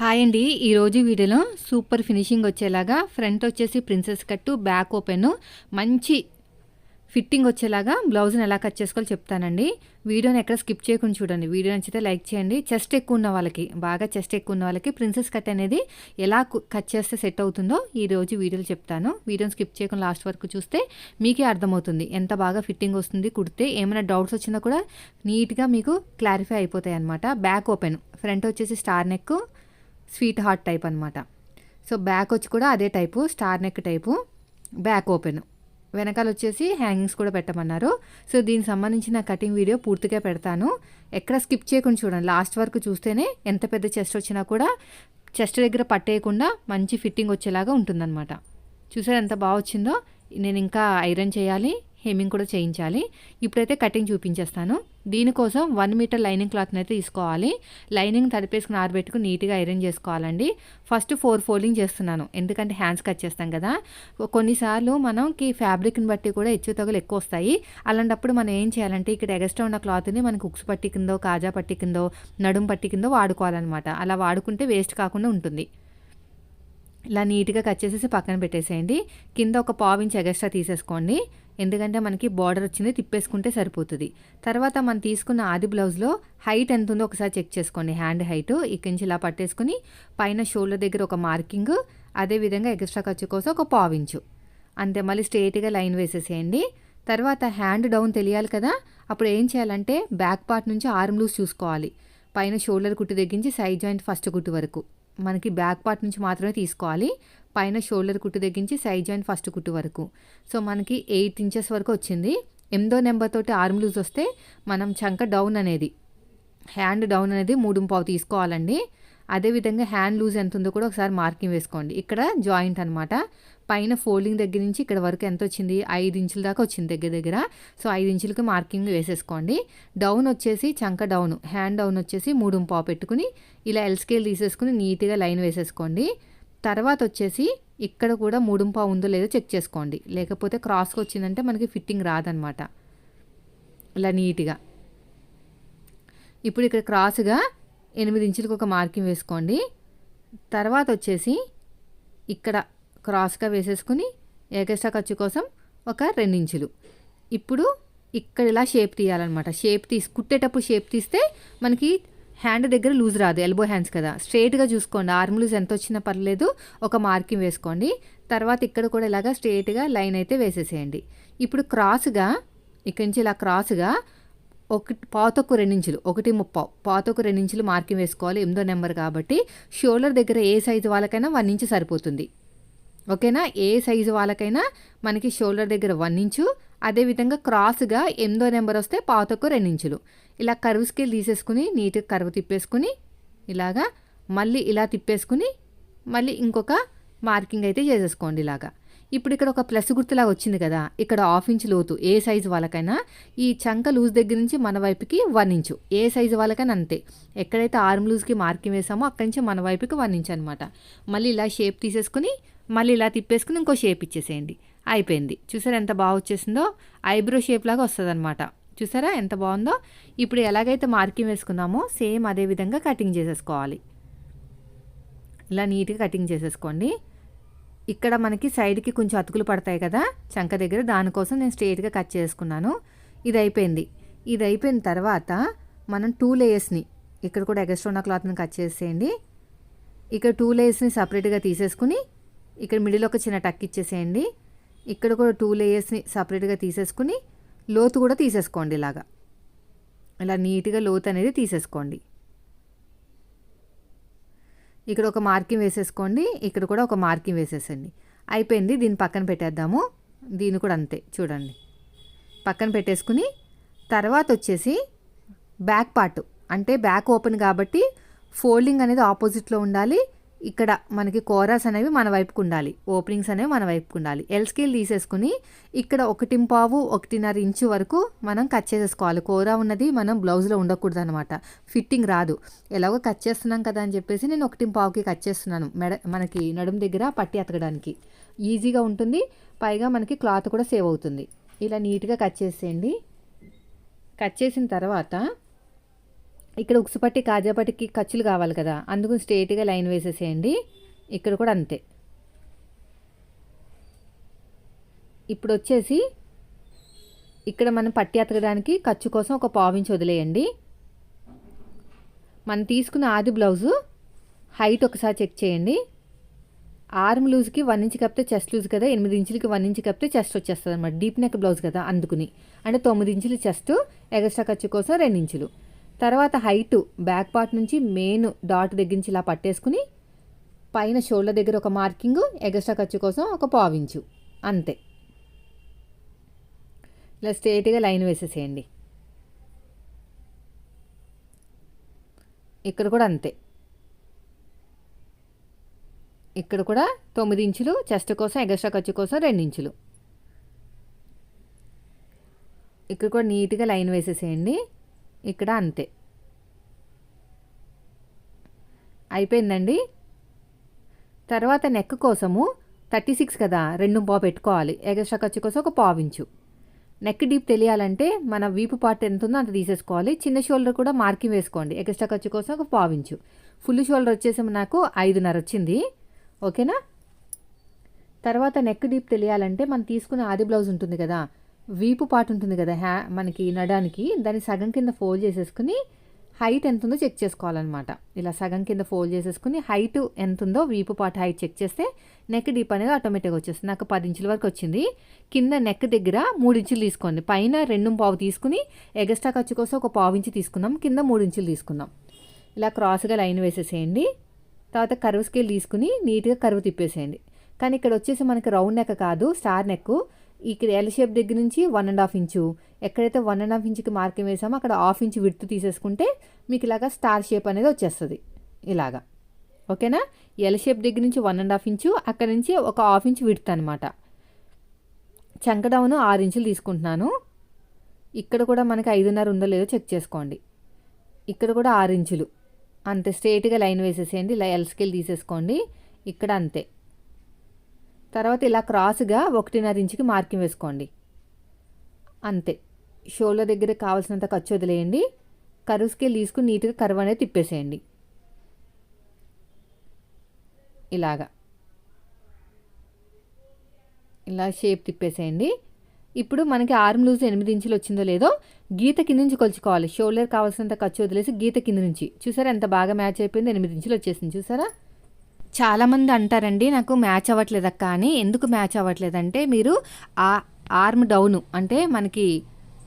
Hi అండి. ఈరోజు వీడియోలో సూపర్ ఫినిషింగ్ వచ్చేలాగా ఫ్రంట్ వచ్చేసి ప్రిన్సెస్ కట్టు బ్యాక్ ఓపెన్ మంచి ఫిట్టింగ్ వచ్చేలాగా బ్లౌజ్ని ఎలా కట్ చేసుకోవాలో చెప్తానండి. వీడియోని ఎక్కడ స్కిప్ చేయకుండా చూడండి. వీడియో నచ్చితే లైక్ చేయండి. చెస్ట్ ఎక్కువ ఉన్న వాళ్ళకి బాగా చెస్ట్ ఎక్కువ ఉన్న వాళ్ళకి ప్రిన్సెస్ కట్ అనేది ఎలా కు- కట్ చేస్తే సెట్ అవుతుందో ఈరోజు వీడియోలో చెప్తాను. వీడియోని స్కిప్ చేయకుండా లాస్ట్ వరకు చూస్తే మీకే అర్థమవుతుంది. ఎంత బాగా ఫిట్టింగ్ వస్తుంది కుడితే ఏమైనా డౌట్స్ వచ్చినా కూడా నీట్గా మీకు క్లారిఫై అయిపోతాయి అనమాట బ్యాక్ ఓపెన్ ఫ్రంట్ వచ్చేసి star neck sweet heart type అనమాట సో బ్యాక్ వచ్చి కూడా అదే type star neck type back open. వెనకాల వచ్చేసి హ్యాంగింగ్స్ కూడా పెట్టమన్నారు. సో దీనికి సంబంధించిన కటింగ్ వీడియో పూర్తిగా పెడతాను. ఎక్కడ స్కిప్ చేయకుండా చూడండి. లాస్ట్ వరకు చూస్తేనే ఎంత పెద్ద చెస్ట్ వచ్చినా కూడా చెస్ట్ దగ్గర పట్టేయకుండా మంచి ఫిట్టింగ్ వచ్చేలాగా ఉంటుందన్నమాట. చూసారు ఎంత బాగా వచ్చిందో? నేను ఇంకా ఐరన్ చేయాలి. హెమ్మింగ్ కూడా చేయించాలి. ఇప్పుడైతే కటింగ్ చూపించేస్తాను. దీనికోసం వన్ మీటర్ లైనింగ్ క్లాత్ని అయితే తీసుకోవాలి. లైనింగ్ తడిపేసుకుని ఆరబెట్టుకుని నీట్గా ఐరన్ చేసుకోవాలండి. ఫస్ట్ ఫోర్ ఫోల్డింగ్ చేస్తున్నాను. ఎందుకంటే హ్యాండ్స్ కట్ చేస్తాం కదా. కొన్నిసార్లు మనకి ఫ్యాబ్రిక్ని బట్టి కూడా హెచ్చు తగులు ఎక్కువ వస్తాయి. అలాంటప్పుడు మనం ఏం చేయాలంటే ఇక్కడ ఎగస్ట్రా ఉన్న క్లాత్ని మనకి ఉక్స్ పట్టి కిందో కాజా పట్టి కిందో నడుం పట్టి కిందో వాడుకోవాలన్నమాట. అలా వాడుకుంటే వేస్ట్ కాకుండా ఉంటుంది. ఇలా నీట్గా కట్ చేసేసి పక్కన పెట్టేసేయండి. కింద ఒక పావు ఇంచ్ ఎగస్ట్రా తీసేసుకోండి. ఎందుకంటే మనకి బార్డర్ వచ్చింది తిప్పేసుకుంటే సరిపోతుంది. తర్వాత మనం తీసుకున్న ఆది బ్లౌజ్లో హైట్ ఎంత ఉందో ఒకసారి చెక్ చేసుకోండి. హ్యాండ్ హైట్ ఇక్కడి నుంచి ఇలా పట్టేసుకుని పైన షోల్డర్ దగ్గర ఒక మార్కింగ్ అదేవిధంగా ఎగస్ట్రా ఖర్చు కోసం ఒక పావు ఇంచు అంతే మళ్ళీ స్ట్రేట్గా లైన్ వేసేసేయండి. తర్వాత హ్యాండ్ డౌన్ తెలియాలి కదా? అప్పుడు ఏం చేయాలంటే బ్యాక్ పార్ట్ నుంచి ఆర్మ్ లూజ్ చూసుకోవాలి. పైన షోల్డర్ కుట్టు దగ్గరించి సైడ్ జాయింట్ ఫస్ట్ కుట్టు వరకు. మనకి బ్యాక్ పార్ట్ నుంచి మాత్రమే తీసుకోవాలి. పైన షోల్డర్ కుట్టు దగ్గరించి సైడ్ జాయింట్ ఫస్ట్ కుట్టు వరకు. సో మనకి ఎయిట్ ఇంచెస్ వరకు వచ్చింది. ఎనిమిదో నెంబర్ తోటి ఆర్మ్ లూజ్ వస్తే మనం చంక డౌన్ అనేది హ్యాండ్ డౌన్ అనేది మూడు పావు తీసుకోవాలండి. అదేవిధంగా హ్యాండ్ లూజ్ ఎంత ఉందో కూడా ఒకసారి మార్కింగ్ వేసుకోండి. ఇక్కడ జాయింట్ అనమాట పైన ఫోల్డింగ్ దగ్గర నుంచి ఇక్కడ వరకు ఎంత వచ్చింది? ఐదు ఇంచుల దాకా వచ్చింది దగ్గర దగ్గర. సో ఐదు ఇంచులకి మార్కింగ్ వేసేసుకోండి. డౌన్ వచ్చేసి చంక డౌన్ హ్యాండ్ డౌన్ వచ్చేసి మూడు పావు పెట్టుకుని ఇలా ఎల్ స్కేల్ తీసేసుకుని నీట్గా లైన్ వేసేసుకోండి. తర్వాత వచ్చేసి ఇక్కడ కూడా మూడు పావు ఉందో లేదో చెక్ చేసుకోండి. లేకపోతే క్రాస్కి వచ్చిందంటే మనకి ఫిట్టింగ్ రాదనమాట. ఇలా నీట్గా. ఇప్పుడు ఇక్కడ క్రాస్గా ఎనిమిది ఇంచులకు ఒక మార్కింగ్ వేసుకోండి. తర్వాత వచ్చేసి ఇక్కడ క్రాస్గా వేసేసుకుని ఎగస్ట్రా ఖర్చు కోసం ఒక రెండించులు. ఇప్పుడు ఇక్కడ ఇలా షేప్ తీయాలన్నమాట. షేప్ తీసి కుట్టేటప్పుడు షేప్ తీస్తే మనకి హ్యాండ్ దగ్గర లూజ్ రాదు ఎల్బో హ్యాండ్స్ కదా. స్ట్రేట్గా చూసుకోండి. ఆర్మ్ లూజ్ ఎంత వచ్చినా పర్లేదు ఒక మార్కింగ్ వేసుకోండి. తర్వాత ఇక్కడ కూడా ఇలాగా స్ట్రైట్గా లైన్ అయితే వేసేసేయండి. ఇప్పుడు క్రాస్గా ఇక్కడి నుంచి ఇలా క్రాస్గా ఒకటి పాతొక్కు రెండించులు ఒకటి ముప్పావు. పాతొక్కు రెండించులు మార్కింగ్ వేసుకోవాలి ఎనిమిదో నెంబర్ కాబట్టి షోల్డర్ దగ్గర ఏ సైజు వాళ్ళకైనా వన్ ఇంచు సరిపోతుంది. ఓకేనా? ఏ సైజు వాళ్ళకైనా మనకి షోల్డర్ దగ్గర వన్ ఇంచు అదేవిధంగా క్రాస్గా ఎనిమిదో నెంబర్ వస్తే పాతొక్కు రెండించులు ఇలా కరువు స్కేల్ తీసేసుకుని నీట్గా కరువు తిప్పేసుకుని ఇలాగా మళ్ళీ ఇలా తిప్పేసుకుని మళ్ళీ ఇంకొక మార్కింగ్ అయితే చేసేసుకోండి ఇలాగా. ఇప్పుడు ఇక్కడ ఒక ప్లస్ గుర్తులాగా వచ్చింది కదా ఇక్కడ హాఫ్ ఇంచ్ లోతు ఏ సైజు వాళ్ళకైనా ఈ చంక లూజ్ దగ్గర నుంచి మన వైపుకి వన్ ఇంచు ఏ సైజు వాళ్ళకైనా అంతే. ఎక్కడైతే ఆర్మ్ లూజ్కి మార్కింగ్ వేసామో అక్కడి నుంచి మన వైపుకి వన్ ఇంచ్ అనమాట మళ్ళీ ఇలా షేప్ తీసేసుకుని మళ్ళీ ఇలా తిప్పేసుకుని ఇంకో షేప్ ఇచ్చేసేయండి. అయిపోయింది. చూసారా ఎంత బాగా వచ్చేసిందో? ఐబ్రో షేప్ లాగా వస్తుంది అనమాట చూసారా ఎంత బాగుందో? ఇప్పుడు ఎలాగైతే మార్కింగ్ వేసుకున్నామో సేమ్ అదే విధంగా కటింగ్ చేసేసుకోవాలి. ఇలా నీట్గా కటింగ్ చేసేసుకోండి. ఇక్కడ మనకి సైడ్కి కొంచెం అతుకులు పడతాయి కదా? చంక దగ్గర దానికోసం నేను స్ట్రేట్గా కట్ చేసుకున్నాను. ఇది అయిపోయింది. ఇది అయిపోయిన తర్వాత మనం టూ లేయర్స్ని ఇక్కడ కూడా ఎగస్ట్రోనా క్లాత్ని కట్ చేసేయండి. ఇక్కడ టూ లేయర్స్ని సపరేట్గా తీసేసుకుని ఇక్కడ మిడిల్ ఒక చిన్న టక్ ఇచ్చేసేయండి. ఇక్కడ కూడా టూ లేయర్స్ని సపరేట్గా తీసేసుకుని లోతు కూడా తీసేసుకోండి ఇలాగా. ఇలా నీట్గా లోతు అనేది తీసేసుకోండి. ఇక్కడ ఒక మార్కింగ్ వేసేసుకోండి. ఇక్కడ కూడా ఒక మార్కింగ్ వేసేసండి అయిపోయింది దీన్ని పక్కన పెట్టేద్దాము. దీన్ని కూడా అంతే చూడండి. పక్కన పెట్టేసుకుని తర్వాత వచ్చేసి బ్యాక్ పార్ట్ అంటే బ్యాక్ ఓపెన్ కాబట్టి ఫోల్డింగ్ అనేది ఆపోజిట్లో ఉండాలి. ఇక్కడ మనకి కోరాస్ అనేవి మన వైపుకు ఉండాలి. ఓపెనింగ్స్ అనేవి మన వైపుకు ఉండాలి. ఎల్ స్కేల్ తీసేసుకుని ఇక్కడ ఒకటి పావు ఒకటిన్నర ఇంచు వరకు మనం కట్ చేసేసుకోవాలి. కోరా ఉన్నది మనం బ్లౌజ్లో ఉండకూడదు అనమాట ఫిట్టింగ్ రాదు. ఎలాగో కట్ చేస్తున్నాం కదా అని చెప్పేసి నేను ఒకటి పావుకి కట్ చేస్తున్నాను మెడ మనకి నడుము దగ్గర పట్టి అతకడానికి. ఈజీగా ఉంటుంది. పైగా మనకి క్లాత్ కూడా సేవ్ అవుతుంది. ఇలా నీట్గా కట్ చేసేయండి. కట్ చేసిన తర్వాత ఇక్కడ ఉక్సుపట్టి కాజాపట్టికి ఖర్చులు కావాలి కదా. అందుకు స్ట్రేట్గా లైన్ వేసేసేయండి. ఇక్కడ కూడా అంతే. ఇప్పుడు వచ్చేసి ఇక్కడ మనం పట్టి అతకడానికి ఖర్చు కోసం ఒక పావించి వదిలేయండి. మనం తీసుకున్న ఆది బ్లౌజు హైట్ ఒకసారి చెక్ చేయండి. ఆర్మ్ లూజ్కి వన్ ఇంచ్ కప్పితే చెస్ట్ లూజ్ కదా ఎనిమిది ఇంచులకి వన్ ఇంచ్ కప్పితే చెస్ట్ వచ్చేస్తుంది అనమాట డీప్ నెక్ బ్లౌజ్ కదా అందుకుని. అంటే తొమ్మిది ఇంచులు చెస్ట్ ఎగస్ట్రా ఖర్చు కోసం రెండు ఇంచులు. తర్వాత హైటు బ్యాక్ పార్ట్ నుంచి మెయిన్ డాట్ దగ్గర నుంచి ఇలా పట్టేసుకుని పైన షోల్డర్ దగ్గర ఒక మార్కింగ్ ఎగస్ట్రా ఖర్చు కోసం ఒక పావించు అంతే. ఇలా స్ట్రేట్గా లైన్ వేసేసేయండి. ఇక్కడ కూడా అంతే. ఇక్కడ కూడా తొమ్మిది ఇంచులు చెస్ట్ కోసం ఎగస్ట్రా ఖర్చు కోసం రెండు ఇంచులు. ఇక్కడ కూడా నీట్గా లైన్ వేసేసేయండి. ఇక్కడ అంతే. అయిపోయిందండి. తర్వాత నెక్ కోసము థర్టీ సిక్స్ కదా రెండు పావు పెట్టుకోవాలి. ఎగస్ట్రా ఖర్చు కోసం ఒక పావించు నెక్ డీప్ తెలియాలంటే మన వీపు పార్ట్ ఎంత ఉందో అంత తీసేసుకోవాలి. చిన్న షోల్డర్ కూడా మార్కింగ్ వేసుకోండి. ఎగస్ట్రా ఖర్చు కోసం ఒక పావించు ఫుల్ షోల్డర్ వచ్చేసి నాకు ఐదున్నర వచ్చింది. ఓకేనా? తర్వాత నెక్ డీప్ తెలియాలంటే మనం తీసుకున్న ఆది బ్లౌజ్ ఉంటుంది కదా వీపు పార్ట్ ఉంటుంది కదా హ్యా మనకి నడానికి దాన్ని సగం కింద ఫోల్డ్ చేసేసుకుని హైట్ ఎంత ఉందో చెక్ చేసుకోవాలన్నమాట. ఇలా సగం కింద ఫోల్డ్ చేసేసుకుని హైట్ ఎంత ఉందో వీపు పార్ట్ హైట్ చెక్ చేస్తే నెక్ డీప్ అనేది ఆటోమేటిక్గా వచ్చేస్తుంది. నాకు పది ఇంచుల వరకు వచ్చింది. కింద నెక్ దగ్గర మూడు ఇంచులు తీసుకోండి. పైన రెండు పావు తీసుకుని ఎగస్ట్రా ఖర్చు కోసం ఒక పావు ఇంచు తీసుకుందాం కింద మూడు ఇంచులు తీసుకుందాం ఇలా క్రాస్గా లైన్ వేసేసేయండి. తర్వాత కరువు స్కేల్ తీసుకుని నీట్గా కరువు తిప్పేసేయండి. కానీ ఇక్కడ వచ్చేసి మనకి రౌండ్ నెక్ కాదు స్టార్ నెక్ ఇక్కడ ఎల్ షేప్ దగ్గర నుంచి వన్ అండ్ హాఫ్ ఇంచు ఎక్కడైతే వన్ అండ్ హాఫ్ ఇంచుకి మార్కింగ్ వేసామో అక్కడ హాఫ్ ఇంచు విడుతు తీసేసుకుంటే మీకు ఇలాగా స్టార్ షేప్ అనేది వచ్చేస్తుంది. ఇలాగా. ఓకేనా? ఎల్ షేప్ దగ్గర నుంచి వన్ అండ్ హాఫ్ ఇంచు అక్కడ నుంచి ఒక హాఫ్ ఇంచు విడుతు అనమాట చంకడౌన్ ఆరు ఇంచులు తీసుకుంటున్నాను. ఇక్కడ కూడా మనకి ఐదున్నర ఉందో లేదో చెక్ చేసుకోండి. ఇక్కడ కూడా ఆరు ఇంచులు అంతే స్ట్రేట్గా లైన్ వేసేసేయండి ఇలా ఎల్ స్కేల్ తీసేసుకోండి. ఇక్కడ అంతే. తర్వాత ఇలా క్రాస్గా ఒకటిన్నర ఇంచుకి మార్కింగ్ వేసుకోండి. అంతే. షోల్డర్ దగ్గర కావాల్సినంత ఖర్చు వదిలేయండి. కరువు స్కేల్ తీసుకుని నీట్గా కరువు అనేది తిప్పేసేయండి. ఇలాగా. ఇలా షేప్ తిప్పేసేయండి. ఇప్పుడు మనకి ఆర్మ్ లూజ్ ఎనిమిది ఇంచులు వచ్చిందో లేదో గీత కింద నుంచి కొలుచుకోవాలి. షోల్డర్ కావాల్సినంత ఖర్చు వదిలేసి గీత కింద నుంచి. చూసారా ఎంత బాగా మ్యాచ్ అయిపోయింది? ఎనిమిది ఇంచులు వచ్చేసింది. చూసారా? చాలామంది అంటారండి నాకు మ్యాచ్ అవ్వట్లేదు అక్క అని. ఎందుకు మ్యాచ్ అవ్వట్లేదంటే మీరు ఆ ఆర్మ్ డౌన్ అంటే మనకి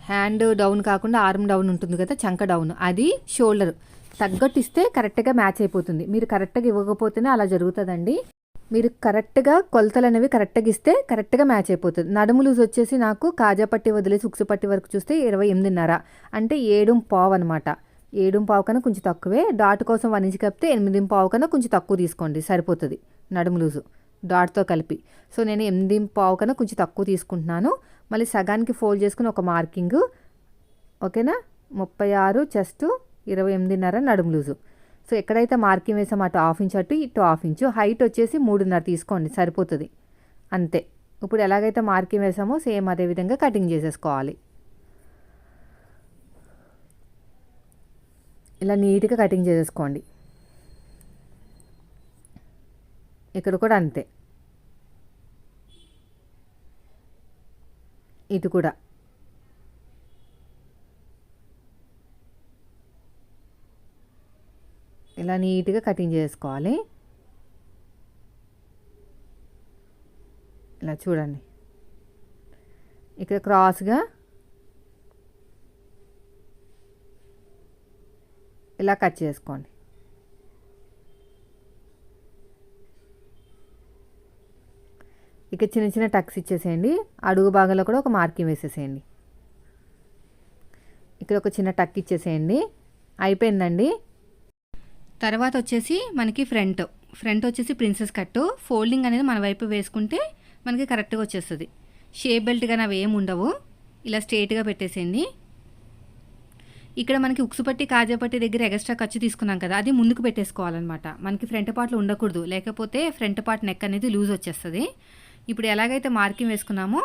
హ్యాండ్ డౌన్ కాకుండా ఆర్మ్ డౌన్ ఉంటుంది కదా చంక డౌన్ అది షోల్డర్ తగ్గట్టు ఇస్తే కరెక్ట్గా మ్యాచ్ అయిపోతుంది. మీరు కరెక్ట్గా ఇవ్వకపోతేనే అలా జరుగుతుందండి. మీరు కరెక్ట్గా కొలతలు అనేవి కరెక్ట్గా ఇస్తే కరెక్ట్గా మ్యాచ్ అయిపోతుంది. నడుము లూజ్ వచ్చేసి నాకు కాజా పట్టి వదిలేసి ఉక్సుపట్టి వరకు చూస్తే ఇరవై ఎనిమిదిన్నర అంటే ఏడు పావు అనమాట ఏడుం పావు కన్నా కొంచెం తక్కువే. డాట్ కోసం వన్ ఇంచ్ కప్పితే ఎనిమిది పావు కన్నా కొంచెం తక్కువ తీసుకోండి. సరిపోతుంది. నడుము లూజు. డాట్తో కలిపి. సో నేను ఎనిమిది పావు కన్నా కొంచెం తక్కువ తీసుకుంటున్నాను. మళ్ళీ సగానికి ఫోల్డ్ చేసుకుని ఒక మార్కింగ్. ఓకేనా? ముప్పై ఆరు చెస్ట్ ఇరవై ఎనిమిదిన్నర నడుము లూజు. సో ఎక్కడైతే మార్కింగ్ వేసామో అటు హాఫ్ ఇంచ్ అటు ఇటు హాఫ్ ఇంచు. హైట్ వచ్చేసి మూడున్నర తీసుకోండి. సరిపోతుంది. అంతే. ఇప్పుడు ఎలాగైతే మార్కింగ్ వేసామో సేమ్ అదే విధంగా కటింగ్ చేసేసుకోవాలి. ఇలా నీట్గా కటింగ్ చేసేసుకోండి. ఇక్కడ కూడా అంతే. ఇది కూడా. ఇలా నీట్గా కటింగ్ చేసుకోవాలి. ఇలా చూడండి. ఇక్కడ క్రాస్గా ఇలా కట్ చేసుకోండి. ఇక చిన్న చిన్న టక్స్ ఇచ్చేసేయండి. అడుగు భాగంలో కూడా ఒక మార్కింగ్ వేసేసేయండి. ఇక్కడ ఒక చిన్న టక్ ఇచ్చేసేయండి. అయిపోయిందండి. తర్వాత వచ్చేసి మనకి ఫ్రంట్. ఫ్రంట్ వచ్చేసి ప్రిన్సెస్ కట్ ఫోల్డింగ్ అనేది మన వైపు వేసుకుంటే మనకి కరెక్ట్గా వచ్చేస్తుంది. షేప్ బెల్ట్ కానీ అవి ఏమి ఉండవు. ఇలా స్ట్రేట్గా పెట్టేసేయండి. ఇక్కడ మనకి ఉక్సుపట్టి కాజాపట్టి దగ్గర ఎక్స్ట్రా ఖర్చు తీసుకున్నాం కదా అది ముందుకు పెట్టేసుకోవాలన్నమాట. మనకి ఫ్రంట్ పార్ట్లో ఉండకూడదు లేకపోతే ఫ్రంట్ పార్ట్ నెక్ అనేది లూజ్ వచ్చేస్తుంది. ఇప్పుడు ఎలాగైతే మార్కింగ్ వేసుకున్నామో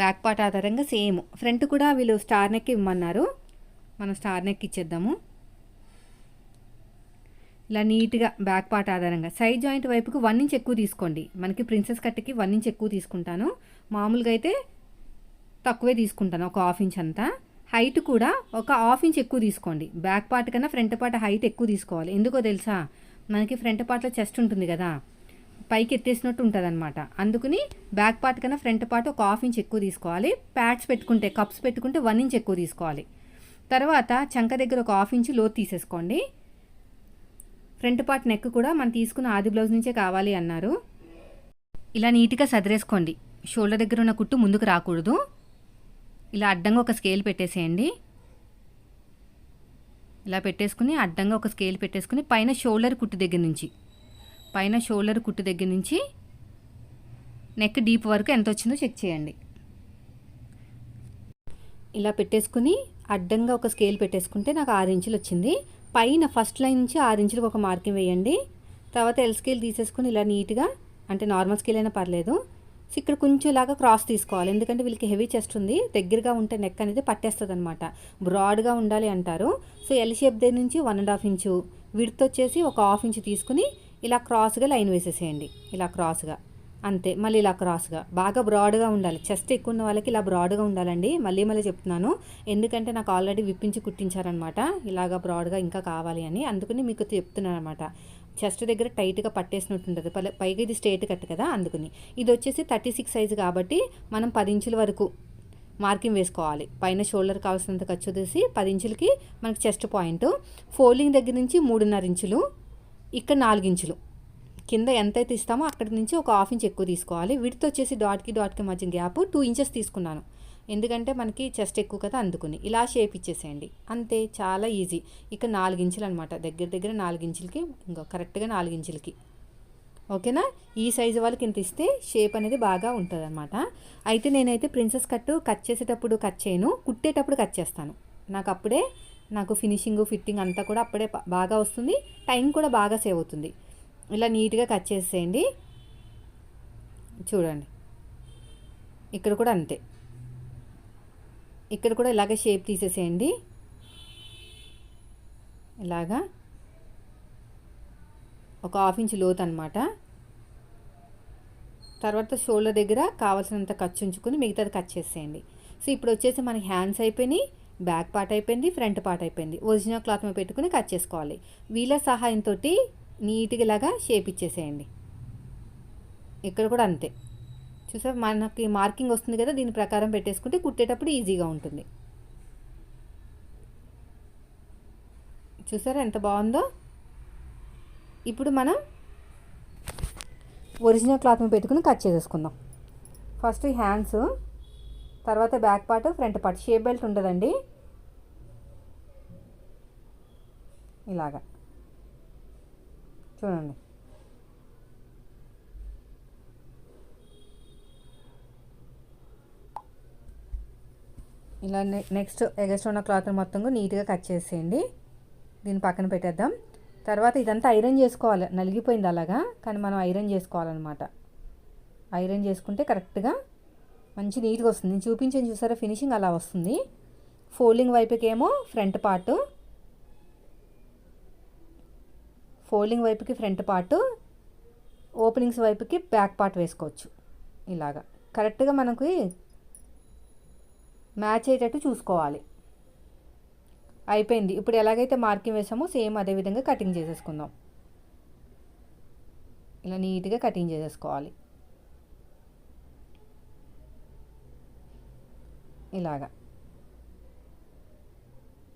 బ్యాక్ పార్ట్ ఆధారంగా సేమ్. ఫ్రంట్ కూడా వీళ్ళు స్టార్ నెక్ ఇవ్వమన్నారు. మనం స్టార్ నెక్ ఇచ్చేద్దాము. ఇలా నీట్గా బ్యాక్ పార్ట్ ఆధారంగా. సైడ్ జాయింట్ వైపుకి వన్ ఇంచ్ ఎక్కువ తీసుకోండి. మనకి ప్రిన్సెస్ కట్కి వన్ ఇంచ్ ఎక్కువ తీసుకుంటాను. మామూలుగా అయితే తక్కువే తీసుకుంటాను ఒక హాఫ్ ఇంచ్ అంతా. హైట్ కూడా ఒక హాఫ్ ఇంచ్ ఎక్కువ తీసుకోండి. బ్యాక్ పార్ట్ కన్నా ఫ్రంట్ పార్ట్ హైట్ ఎక్కువ తీసుకోవాలి. ఎందుకో తెలుసా? మనకి ఫ్రంట్ పార్ట్లో చెస్ట్ ఉంటుంది కదా. పైకి ఎత్తేసినట్టు ఉంటుంది అనమాట అందుకని బ్యాక్ పార్ట్ కన్నా ఫ్రంట్ పార్ట్ ఒక హాఫ్ ఇంచ్ ఎక్కువ తీసుకోవాలి. ప్యాడ్స్ పెట్టుకుంటే కప్స్ పెట్టుకుంటే వన్ ఇంచ్ ఎక్కువ తీసుకోవాలి. తర్వాత చంక దగ్గర ఒక హాఫ్ ఇంచ్ లోతు తీసేసుకోండి. ఫ్రంట్ పార్ట్ నెక్ కూడా మనం తీసుకున్న ఆది బ్లౌజ్ నుంచే కావాలి అన్నారు. ఇలా నీట్గా సదిరేసుకోండి. షోల్డర్ దగ్గర ఉన్న కుట్టు ముందుకు రాకూడదు. ఇలా అడ్డంగా ఒక స్కేల్ పెట్టేసేయండి. ఇలా పెట్టేసుకుని అడ్డంగా ఒక స్కేల్ పెట్టేసుకుని పైన షోల్డర్ కుట్టు దగ్గర నుంచి. పైన షోల్డర్ కుట్టు దగ్గర నుంచి నెక్ డీప్ వరకు ఎంత వచ్చిందో చెక్ చేయండి. ఇలా పెట్టేసుకుని అడ్డంగా ఒక స్కేల్ పెట్టేసుకుంటే నాకు ఆరు ఇంచులు వచ్చింది. పైన ఫస్ట్ లైన్ నుంచి ఆరు ఇంచులకు ఒక మార్కింగ్ వేయండి. తర్వాత ఎల్ స్కేల్ తీసేసుకుని ఇలా నీట్గా అంటే నార్మల్ స్కేల్ అయినా పర్లేదు. సో ఇక్కడ కొంచెం ఇలాగా క్రాస్ తీసుకోవాలి. ఎందుకంటే వీళ్ళకి హెవీ చెస్ట్ ఉంది. దగ్గరగా ఉంటే నెక్ అనేది పట్టేస్తుంది అనమాట బ్రాడ్గా ఉండాలి అంటారు. సో ఎల్ షేప్ దగ్గర నుంచి one and half inch width వచ్చేసి ఒక హాఫ్ ఇంచు తీసుకుని ఇలా క్రాస్గా లైన్ వేసేసేయండి. ఇలా క్రాస్గా అంతే. మళ్ళీ ఇలా క్రాస్గా బాగా బ్రాడ్గా ఉండాలి. చెస్ట్ ఎక్కువ ఉన్న వాళ్ళకి ఇలా బ్రాడ్గా ఉండాలండి. మళ్ళీ మళ్ళీ చెప్తున్నాను. ఎందుకంటే నాకు ఆల్రెడీ విప్పించి కుట్టించారనమాట ఇలాగా బ్రాడ్గా ఇంకా కావాలి అని. అందుకని మీకు చెప్తున్నాను అనమాట చెస్ట్ దగ్గర టైట్గా పట్టేసినట్టు ఉంటుంది పైగా ఇది స్ట్రేట్ కట్ కదా అందుకుని. ఇది వచ్చేసి థర్టీ సిక్స్ సైజు కాబట్టి మనం పది ఇంచుల వరకు మార్కింగ్ వేసుకోవాలి. పైన షోల్డర్ కావాల్సినంత ఖర్చు వచ్చేసి పది ఇంచులకి మనకి చెస్ట్ పాయింట్. ఫోల్డింగ్ దగ్గర నుంచి మూడున్నర ఇంచులు ఇక్కడ నాలుగు ఇంచులు. కింద ఎంతైతే ఇస్తామో అక్కడి నుంచి ఒక హాఫ్ ఇంచ్ ఎక్కువ తీసుకోవాలి. విడ్త్ వచ్చేసి డాట్కి డాట్కి మధ్య గ్యాప్. టూ ఇంచెస్ తీసుకున్నాను. ఎందుకంటే మనకి చెస్ట్ ఎక్కువ కదా అందుకుని. ఇలా షేప్ ఇచ్చేసేయండి. అంతే చాలా ఈజీ. ఇక నాలుగించులు అనమాట దగ్గర దగ్గర నాలుగించులకి ఇంకా కరెక్ట్గా నాలుగించులకి. ఓకేనా? ఈ సైజు వాళ్ళకి ఇంత ఇస్తే షేప్ అనేది బాగా ఉంటుంది అనమాట అయితే నేనైతే ప్రిన్సెస్ కట్ కట్ చేసేటప్పుడు కట్ చేయను. కుట్టేటప్పుడు కట్ చేస్తాను. నాకు అప్పుడే నాకు ఫినిషింగ్ ఫిట్టింగ్ అంతా కూడా అప్పుడే బాగా వస్తుంది. టైం కూడా బాగా సేవ్ అవుతుంది. ఇలా నీట్గా కట్ చేసేయండి. చూడండి. ఇక్కడ కూడా అంతే. ఇక్కడ కూడా ఇలాగే షేప్ తీసేసేయండి. ఇలాగా. ఒక హాఫ్ ఇంచ్ లోత్ అనమాట తర్వాత షోల్డర్ దగ్గర కావాల్సినంత ఖర్చు ఉంచుకొని మిగతాది కట్ చేసేయండి. సో ఇప్పుడు వచ్చేసి మనకి హ్యాండ్స్ అయిపోయినాయి బ్యాక్ పార్ట్ అయిపోయింది ఫ్రంట్ పార్ట్ అయిపోయింది. ఒరిజినల్ క్లాత్ మీద పెట్టుకుని కట్ చేసుకోవాలి. వీళ్ళ సహాయంతో నీట్గా ఇలాగా షేప్ ఇచ్చేసేయండి. ఇక్కడ కూడా అంతే. చూసా మనకి మార్కింగ్ వస్తుంది కదా దీని ప్రకారం పెట్టేసుకుంటే కుట్టేటప్పుడు ఈజీగా ఉంటుంది. చూసారా ఎంత బాగుందో? ఇప్పుడు మనం ఒరిజినల్ క్లాత్ పెట్టుకుని కట్ చేసేసుకుందాం. ఫస్ట్ హ్యాండ్స్ తర్వాత back part front part. Shape belt ఉండదండి. ఇలాగా. చూడండి. ఇలా నెక్స్ట్ ఎగస్ట్ ఉన్న క్లాత్ మొత్తం నీట్గా కట్ చేసేయండి. దీన్ని పక్కన పెట్టేద్దాం. తర్వాత ఇదంతా ఐరన్ చేసుకోవాలి. నలిగిపోయింది అలాగా. కానీ మనం ఐరన్ చేసుకోవాలన్నమాట. ఐరన్ చేసుకుంటే కరెక్ట్గా మంచి నీట్గా వస్తుంది. నేను చూపించాను చూసారా? ఫినిషింగ్ అలా వస్తుంది. ఫోల్డింగ్ వైపుకేమో ఫ్రంట్ పార్టు ఫోల్డింగ్ వైపుకి ఫ్రంట్ పార్టు ఓపెనింగ్స్ వైపుకి బ్యాక్ పార్ట్ వేసుకోవచ్చు. ఇలాగా. కరెక్ట్గా మనకి మ్యాచ్ అయ్యేటట్టు చూసుకోవాలి. అయిపోయింది. ఇప్పుడు ఎలాగైతే మార్కింగ్ వేసామో సేమ్ అదే విధంగా కటింగ్ చేసేసుకుందాం. ఇలా నీట్గా కటింగ్ చేసేసుకోవాలి. ఇలాగా.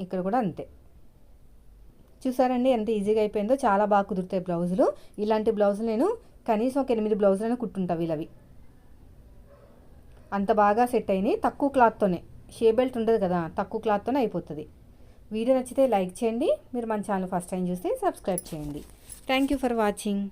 ఇక్కడ కూడా అంతే. చూసారండి ఎంత ఈజీగా అయిపోయిందో. చాలా బాగా కుదురుతాయి బ్లౌజులు. ఇలాంటి బ్లౌజులు నేను కనీసం ఒక ఎనిమిది బ్లౌజులైనా కుట్టుంటా వీళ్ళవి. అంత బాగా సెట్ అయినాయి. తక్కువ క్లాత్తోనే. షే బెల్ట్ ఉండదు కదా తక్కువ క్లాత్తోనే అయిపోతుంది. వీడియో నచ్చితే లైక్ చేయండి మీరు మన ఛానల్ ఫస్ట్ టైం చూస్తే సబ్స్క్రైబ్ చేయండి. Thank you for watching